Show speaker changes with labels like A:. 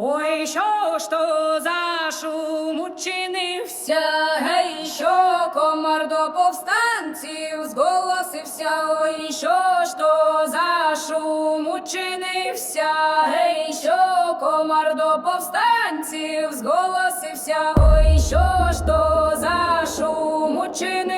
A: Ой, що ж то за шум учинився, гей, що комар до повстанців зголосився, ой, що ж то за шум учинився, гей, що комар до повстанців зголосився, ой, що ж то за шум учинився,